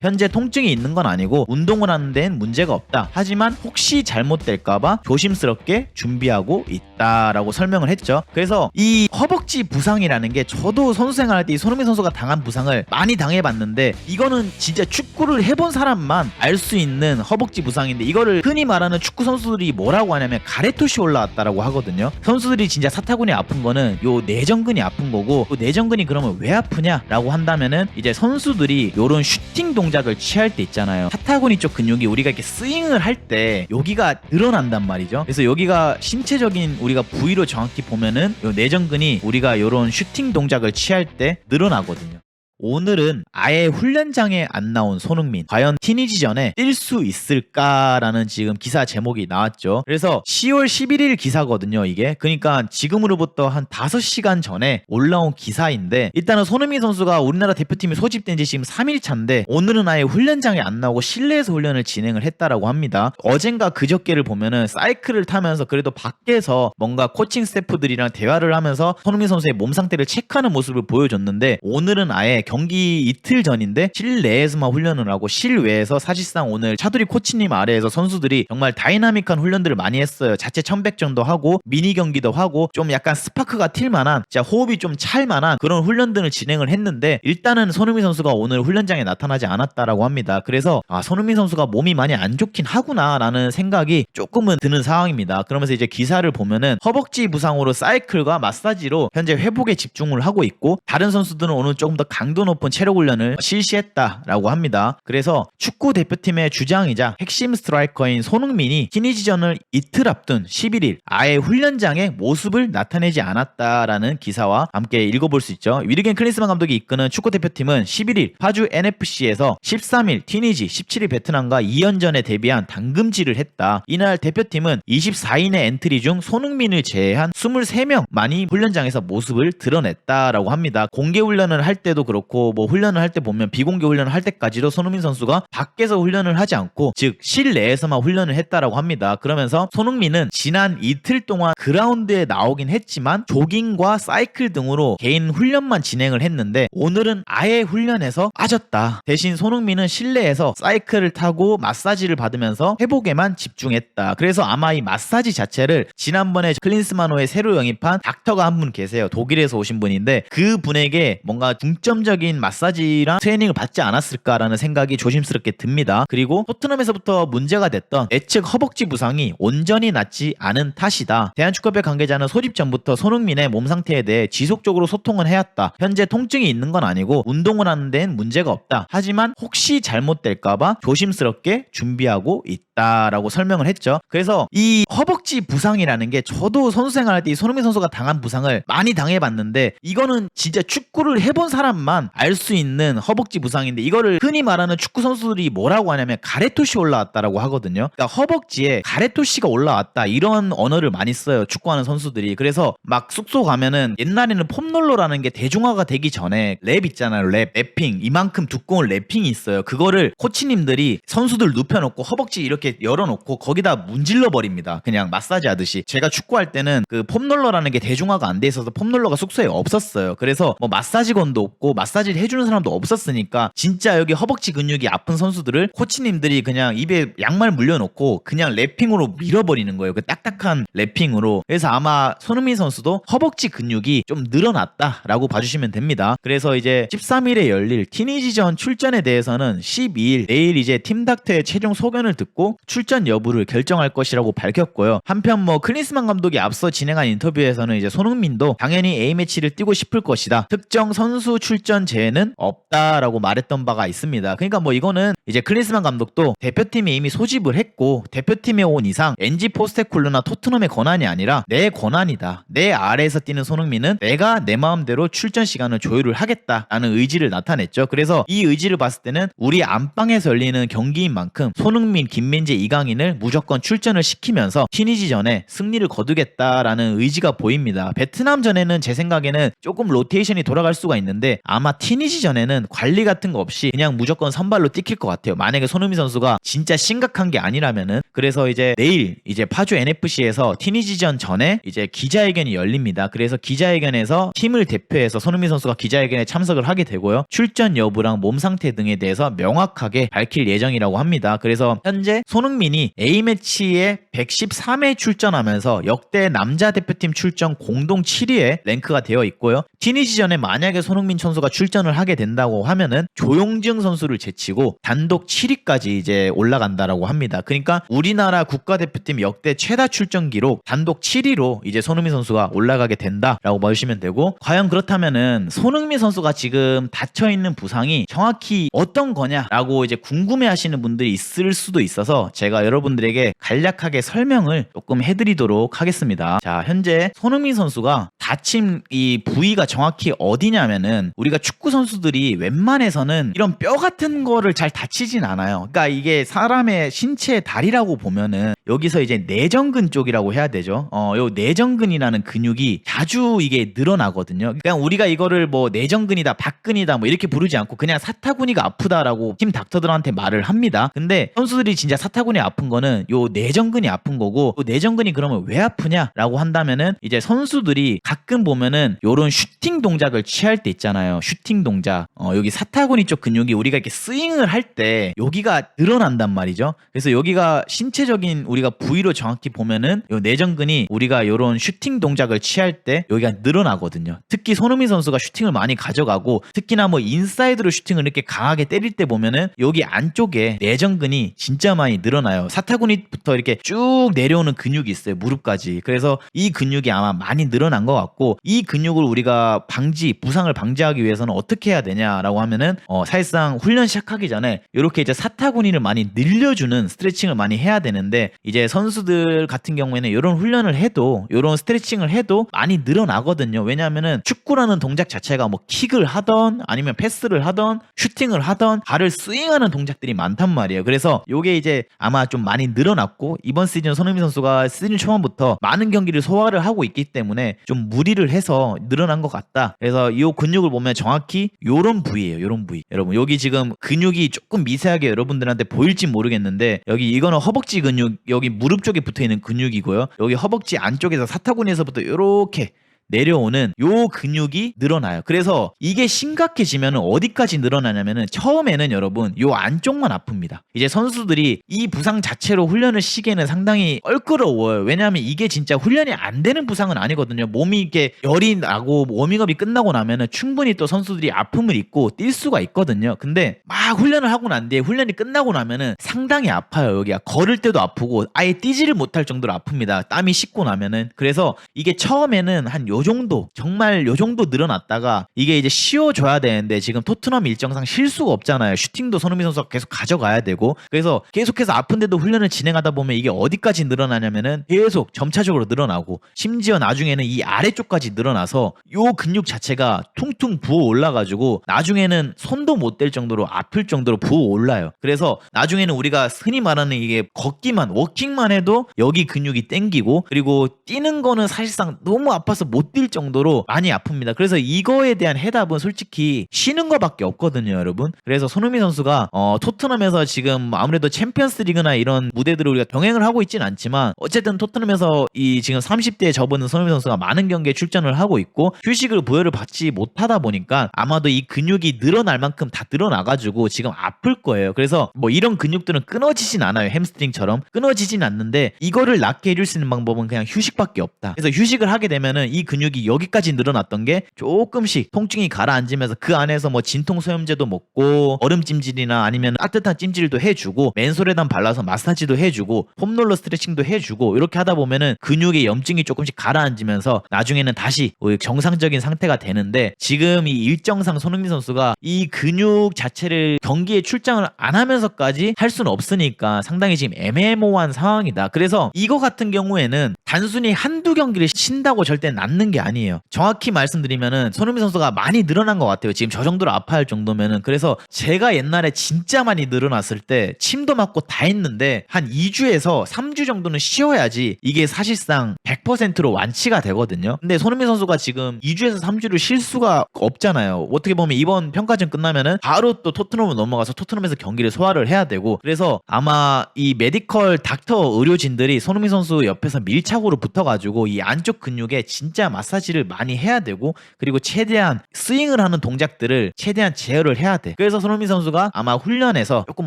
현재 통증이 있는 건 아니고 운동을 하는 데는 문제가 없다. 하지만 혹시 잘못될까봐 조심스럽게 준비하고 있다라고 설명을 했죠. 그래서 이 허벅지 부상이라는 게 저도 선수 생활할 때 이 손흥민 선수가 당한 부상을 많이 당해봤는데 이거는 진짜 축구를 해본 사람만 알 수 있는 허벅지 부상인데 이거를 흔히 말하는 축구 선수들이 뭐라고 하냐면 가래토시 올라왔다라고 하거든요. 선수들이 진짜 사타구니 아픈 거는 요 내전근이 아픈 거고 요 내전근이 그러면 왜 아프냐라고 한다면은 이제 선수들이 요런 슈팅 동 작을 취할 때 있잖아요. 사타구니 쪽 근육이 우리가 이렇게 스윙을 할 때 여기가 늘어난단 말이죠. 그래서 여기가 신체적인 우리가 부위로 정확히 보면은 요 내전근이 우리가 요런 슈팅 동작을 취할 때 늘어나거든요. 오늘은 아예 훈련장에 안 나온 손흥민 과연 티니지전에 뛸 수 있을까라는 지금 기사 제목이 나왔죠. 그래서 10월 11일 기사거든요, 이게. 그러니까 지금으로부터 한 5시간 전에 올라온 기사인데 일단은 손흥민 선수가 우리나라 대표팀이 소집된 지 지금 3일 차인데 오늘은 아예 훈련장에 안 나오고 실내에서 훈련을 진행을 했다라고 합니다. 어젠가 그저께를 보면은 사이클을 타면서 그래도 밖에서 뭔가 코칭 스태프들이랑 대화를 하면서 손흥민 선수의 몸 상태를 체크하는 모습을 보여줬는데 오늘은 아예 경기 이틀 전인데 실내에서만 훈련을 하고 실외에서 사실상 오늘 차두리 코치님 아래에서 선수들이 정말 다이나믹한 훈련들을 많이 했어요. 자체 천백전도 하고 미니 경기도 하고 좀 약간 스파크가 튈 만한 진짜 호흡이 좀 찰 만한 그런 훈련들을 진행을 했는데 일단은 손흥민 선수가 오늘 훈련장에 나타나지 않았다라고 합니다. 그래서 아 손흥민 선수가 몸이 많이 안 좋긴 하구나라는 생각이 조금은 드는 상황입니다. 그러면서 이제 기사를 보면은 허벅지 부상으로 사이클과 마사지로 현재 회복에 집중을 하고 있고 다른 선수들은 오늘 조금 더 강도 높은 체력 훈련을 실시했다라고 합니다. 그래서 축구 대표팀의 주장이자 핵심 스트라이커인 손흥민이 티니지전을 이틀 앞둔 11일 아예 훈련장에 모습을 나타내지 않았다라는 기사와 함께 읽어볼 수 있죠. 위르겐 클린스만 감독이 이끄는 축구 대표팀은 11일 파주 NFC에서 13일 티니지, 17일 베트남과 2연전에 데뷔한 당금질을 했다. 이날 대표팀은 24인의 엔트리 중 손흥민을 제외한 23명만이 훈련장에서 모습을 드러냈다라고 합니다. 공개 훈련을 할 때도 그렇고 뭐 훈련을 할 때 보면 비공개 훈련을 할 때까지도 손흥민 선수가 밖에서 훈련을 하지 않고 즉 실내에서만 훈련을 했다라고 합니다. 그러면서 손흥민은 지난 이틀 동안 그라운드에 나오긴 했지만 조깅과 사이클 등으로 개인 훈련만 진행을 했는데 오늘은 아예 훈련에서 빠졌다. 대신 손흥민은 실내에서 사이클을 타고 마사지를 받으면서 회복에만 집중했다. 그래서 아마 이 마사지 자체를 지난번에 클린스만호에 새로 영입한 닥터가 한 분 계세요. 독일에서 오신 분인데 그 분에게 뭔가 중점적인 마사지랑 트레이닝을 받지 않았을까라는 생각이 조심스럽게 듭니다. 그리고 토트넘에서부터 문제가 됐던 예측 허벅지 부상이 온전히 낫지 않은 탓이다. 대한축구협회 관계자는 소집 전부터 손흥민의 몸 상태에 대해 지속적으로 소통을 해왔다. 현재 통증이 있는 건 아니고 운동을 하는 데는 문제가 없다. 하지만 혹시 잘못될까봐 조심스럽게 준비하고 있다 라고 설명을 했죠. 그래서 이 허벅지 부상이라는 게 저도 선수 생활할 때 이 손흥민 선수가 당한 부상을 많이 당해봤는데 이거는 진짜 축구를 해본 사람만 알 수 있는 허벅지 부상인데 이거를 흔히 말하는 축구 선수들이 뭐라고 하냐면 가래토시 올라왔다라고 하거든요. 그러니까 허벅지에 가래토시가 올라왔다 이런 언어를 많이 써요. 축구하는 선수들이. 그래서 막 숙소 가면은 옛날에는 폼롤러라는 게 대중화가 되기 전에 랩 있잖아요. 랩, 랩핑 이만큼 두꺼운 랩핑이 있어요. 그거를 코치님들이 선수들 눕혀놓고 허벅지 이렇게 열어놓고 거기다 문질러 버립니다. 그냥 마사지 하듯이. 제가 축구할 때는 그 폼롤러라는 게 대중화가 안 돼 있어서 폼롤러가 숙소에 없었어요. 그래서 뭐 마사지건도 없고 마사지를 해주는 사람도 없었으니까 진짜 여기 허벅지 근육이 아픈 선수들을 코치님들이 그냥 입에 양말 물려놓고 그냥 랩핑으로 밀어버리는 거예요. 그 딱딱한 랩핑으로. 그래서 아마 손흥민 선수도 허벅지 근육이 좀 늘어났다라고 봐주시면 됩니다. 그래서 이제 13일에 열릴 티니지전 출전에 대해서는 12일 내일 이제 팀닥터의 최종 소견을 듣고 출전 여부를 결정할 것이라고 밝혔고요. 한편 뭐 클린스만 감독이 앞서 진행한 인터뷰에서는 이제 손흥민도 당연히 A매치를 뛰고 싶을 것이다. 특정 선수 출전 제외는 없다라고 말했던 바가 있습니다. 그러니까 뭐 이거는 이제 클린스만 감독도 대표팀이 이미 소집을 했고 대표팀에 온 이상 NG 포스테쿨루나 토트넘의 권한이 아니라 내 권한이다. 내 아래에서 뛰는 손흥민은 내가 내 마음대로 출전 시간을 조율을 하겠다라는 의지를 나타냈죠. 그래서 이 의지를 봤을 때는 우리 안방에서 열리는 경기인 만큼 손흥민, 김민재 이광재, 이강인을 무조건 출전을 시키면서 티니지전에 승리를 거두겠다라는 의지가 보입니다. 베트남 전에는 제 생각에는 조금 로테이션이 돌아갈 수가 있는데 아마 티니지 전에는 관리 같은 거 없이 그냥 무조건 선발로 뛰킬 것 같아요. 만약에 손흥민 선수가 진짜 심각한 게 아니라면은 그래서 이제 내일 이제 파주 NFC에서 티니지전 전에 이제 기자회견이 열립니다. 그래서 기자회견에서 팀을 대표해서 손흥민 선수가 기자회견에 참석을 하게 되고요. 출전 여부랑 몸 상태 등에 대해서 명확하게 밝힐 예정이라고 합니다. 그래서 현재 손 흥민이 A매치에 113회 출전하면서 역대 남자 대표팀 출전 공동 7위에 랭크가 되어 있고요. 티니지전에 만약에 손흥민 선수가 출전을 하게 된다고 하면은 조용증 선수를 제치고 단독 7위까지 이제 올라간다라고 합니다. 그러니까 우리나라 국가대표팀 역대 최다 출전 기록 단독 7위로 이제 손흥민 선수가 올라가게 된다라고 보시면 되고 과연 그렇다면은 손흥민 선수가 지금 다쳐 있는 부상이 정확히 어떤 거냐라고 이제 궁금해 하시는 분들이 있을 수도 있어서 제가 여러분들에게 간략하게 설명을 조금 해드리도록 하겠습니다. 자, 현재 손흥민 선수가 다친 이 부위가 정확히 어디냐면은 우리가 축구 선수들이 웬만해서는 이런 뼈 같은 거를 잘 다치진 않아요. 그러니까 이게 사람의 신체의 다리라고 보면은 여기서 이제 내전근 쪽이라고 해야 되죠. 어, 요 내전근이라는 근육이 자주 이게 늘어나거든요. 그냥 우리가 이거를 뭐 내전근이다, 박근이다 뭐 이렇게 부르지 않고 그냥 사타구니가 아프다라고 팀 닥터들한테 말을 합니다. 근데 선수들이 진짜 사타구니 아픈 거는 요 내전근이 아픈 거고 요 내전근이 그러면 왜 아프냐라고 한다면은 이제 선수들이 가끔 보면은 요런 슈팅 동작을 취할 때 있잖아요. 슈팅 동작. 어, 여기 사타구니 쪽 근육이 우리가 이렇게 스윙을 할 때 여기가 늘어난단 말이죠. 그래서 여기가 신체적인 우리 가 부위로 정확히 보면은 요 내전근이 우리가 요런 슈팅 동작을 취할 때 여기가 늘어나거든요. 특히 손흥민 선수가 슈팅을 많이 가져가고 특히나 뭐 인사이드로 슈팅을 이렇게 강하게 때릴 때 보면은 여기 안쪽에 내전근이 진짜 많이 늘어나요. 사타구니부터 이렇게 쭉 내려오는 근육이 있어요. 무릎까지. 그래서 이 근육이 아마 많이 늘어난 것 같고 이 근육을 우리가 방지 부상을 방지하기 위해서는 어떻게 해야 되냐라고 하면은 어, 사실상 훈련 시작하기 전에 이렇게 이제 사타구니를 많이 늘려주는 스트레칭을 많이 해야 되는데 이제 선수들 같은 경우에는 이런 훈련을 해도 이런 스트레칭을 해도 많이 늘어나거든요. 왜냐하면은 축구라는 동작 자체가 뭐 킥을 하던 아니면 패스를 하던 슈팅을 하던 발을 스윙하는 동작들이 많단 말이에요. 그래서 요게 이제 아마 좀 많이 늘어났고 이번 시즌 손흥민 선수가 시즌 초반부터 많은 경기를 소화를 하고 있기 때문에 좀 무리를 해서 늘어난 것 같다. 그래서 이 근육을 보면 정확히 요런 부위예요. 요런 부위. 여러분 여기 지금 근육이 조금 미세하게 여러분들한테 보일지 모르겠는데 여기 이거는 허벅지 근육 여기 무릎 쪽에 붙어 있는 근육이고요. 여기 허벅지 안쪽에서 사타구니에서부터 요렇게 내려오는 요 근육이 늘어나요. 그래서 이게 심각해지면 어디까지 늘어나냐면은 처음에는 여러분 요 안쪽만 아픕니다. 이제 선수들이 이 부상 자체로 훈련을 시기에는 상당히 껄끄러워요. 왜냐하면 이게 진짜 훈련이 안 되는 부상은 아니거든요. 몸이 이렇게 열이 나고 워밍업이 끝나고 나면은 충분히 또 선수들이 아픔을 입고 뛸 수가 있거든요. 근데 막 훈련을 하고 난 뒤에 훈련이 끝나고 나면은 상당히 아파요. 여기가 걸을 때도 아프고 아예 뛰지를 못할 정도로 아픕니다. 땀이 식고 나면은 그래서 이게 처음에는 한요 정도 정말 요 정도 늘어났다가 이게 이제 쉬어줘야 되는데 지금 토트넘 일정상 쉴 수가 없잖아요. 슈팅도 손흥민 선수가 계속 가져가야 되고 그래서 계속해서 아픈데도 훈련을 진행하다 보면 이게 어디까지 늘어나냐면은 계속 점차적으로 늘어나고 심지어 나중에는 이 아래쪽까지 늘어나서 요 근육 자체가 퉁퉁 부어 올라가지고 나중에는 손도 못 댈 정도로 아플 정도로 부어 올라요. 그래서 나중에는 우리가 흔히 말하는 이게 걷기만 워킹만 해도 여기 근육이 땡기고 그리고 뛰는 거는 사실상 너무 아파서 못뛸 정도로 많이 아픕니다. 그래서 이거에 대한 해답은 솔직히 쉬는 거밖에 없거든요, 여러분. 그래서 손흥민 선수가 어, 토트넘에서 지금 아무래도 챔피언스 리그나 이런 무대들을 우리가 병행을 하고 있진 않지만 어쨌든 토트넘에서 이 지금 30대에 접어든 손흥민 선수가 많은 경기에 출전을 하고 있고 휴식을 부여를 받지 못하다 보니까 아마도 이 근육이 늘어날 만큼 다 늘어나가지고 지금 아플 거예요. 그래서 뭐 이런 근육들은 끊어지진 않아요. 햄스트링처럼 끊어지진 않는데 이거를 낫게 해줄 수 있는 방법은 그냥 휴식밖에 없다. 그래서 휴식을 하게 되면은 이 근육 이 여기까지 늘어났던 게 조금씩 통증이 가라앉으면서 그 안에서 뭐 진통 소염제도 먹고 얼음 찜질이나 아니면 따뜻한 찜질도 해주고 맨솔에다 발라서 마사지도 해주고 폼롤러 스트레칭도 해주고 이렇게 하다 보면은 근육의 염증이 조금씩 가라앉으면서 나중에는 다시 정상적인 상태가 되는데 지금 이 일정상 손흥민 선수가 이 근육 자체를 경기에 출장을 안 하면서까지 할 수는 없으니까 상당히 지금 애매모호한 상황이다. 그래서 이거 같은 경우에는 단순히 한두 경기를 쉰다고 절대 낫는 않는 게 아니에요. 정확히 말씀드리면은 손흥민 선수가 많이 늘어난 것 같아요. 지금 저 정도로 아파할 정도면은 그래서 제가 옛날에 진짜 많이 늘어났을 때 침도 맞고 다 했는데 한 2주에서 3주 정도는 쉬어야지 이게 사실상 100%로 완치가 되거든요. 근데 손흥민 선수가 지금 2주에서 3주를 쉴 수가 없잖아요. 어떻게 보면 이번 평가전 끝나면은 바로 또 토트넘으로 넘어가서 토트넘에서 경기를 소화를 해야 되고 그래서 아마 이 메디컬 닥터 의료진들이 손흥민 선수 옆에서 밀착으로 붙어가지고 이 안쪽 근육에 진짜 마사지를 많이 해야 되고 그리고 최대한 스윙을 하는 동작들을 최대한 제어를 해야 돼. 그래서 손흥민 선수가 아마 훈련에서 조금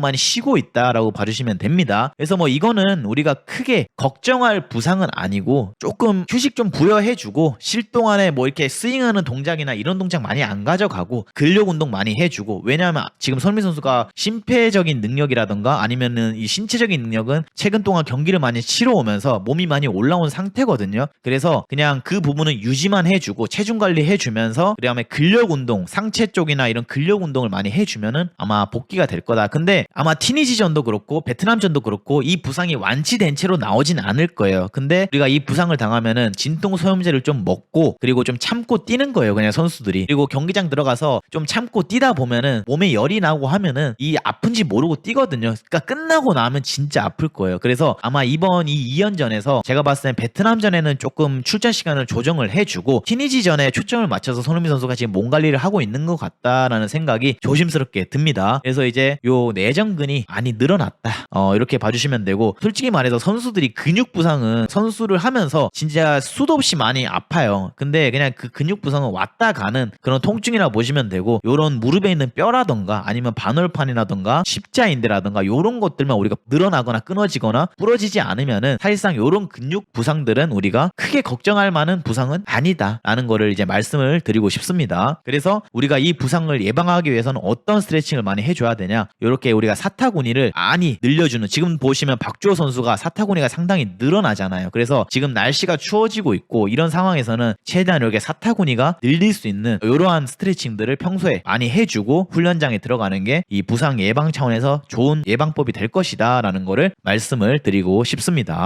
많이 쉬고 있다라고 봐주시면 됩니다. 그래서 뭐 이거는 우리가 크게 걱정할 부상은 아니고 조금 휴식 좀 부여해주고 쉴 동안에 뭐 이렇게 스윙하는 동작이나 이런 동작 많이 안 가져가고 근력 운동 많이 해주고 왜냐하면 지금 손흥민 선수가 심폐적인 능력이라던가 아니면은 이 신체적인 능력은 최근 동안 경기를 많이 치러 오면서 몸이 많이 올라온 상태거든요. 그래서 그냥 그 부분은 유지만 해주고 체중 관리 해주면서 그다음에 근력 운동 상체 쪽이나 이런 근력 운동을 많이 해주면은 아마 복귀가 될 거다. 근데 아마 티니지전도 그렇고 베트남전도 그렇고 이 부상이 완치된 채로 나오진 않을 거예요. 근데 우리가 이 부상을 당하면은 진통 소염제를 좀 먹고 그리고 좀 참고 뛰는 거예요. 그냥 선수들이 그리고 경기장 들어가서 좀 참고 뛰다 보면은 몸에 열이 나고 하면은 이 아픈지 모르고 뛰거든요. 그러니까 끝나고 나면 진짜 아플 거예요. 그래서 아마 이번 이 2연전에서 제가 봤을 땐 베트남전에는 조금 출전 시간을 조정을 해주고 티니지전에 초점을 맞춰서 손흥민 선수가 지금 몸 관리를 하고 있는 것 같다라는 생각이 조심스럽게 듭니다. 그래서 이제 요 내전근이 많이 늘어났다. 어, 이렇게 봐주시면 되고 솔직히 말해서 선수들이 근육 부상은 선수를 하면서 진짜 수도 없이 많이 아파요. 근데 그냥 그 근육 부상은 왔다 가는 그런 통증이라 보시면 되고 요런 무릎에 있는 뼈라던가 아니면 반월판이라던가 십자인대라던가 요런 것들만 우리가 늘어나거나 끊어지거나 부러지지 않으면은 사실상 요런 근육 부상들은 우리가 크게 걱정할 만한 부 상은 아니다라는 거를 이제 말씀을 드리고 싶습니다. 그래서 우리가 이 부상을 예방하기 위해서는 어떤 스트레칭을 많이 해줘야 되냐? 이렇게 우리가 사타구니를 많이 늘려주는 지금 보시면 박주호 선수가 사타구니가 상당히 늘어나잖아요. 그래서 지금 날씨가 추워지고 있고 이런 상황에서는 최대한 이렇게 사타구니가 늘릴 수 있는 이러한 스트레칭들을 평소에 많이 해주고 훈련장에 들어가는 게 이 부상 예방 차원에서 좋은 예방법이 될 것이다라는 거를 말씀을 드리고 싶습니다.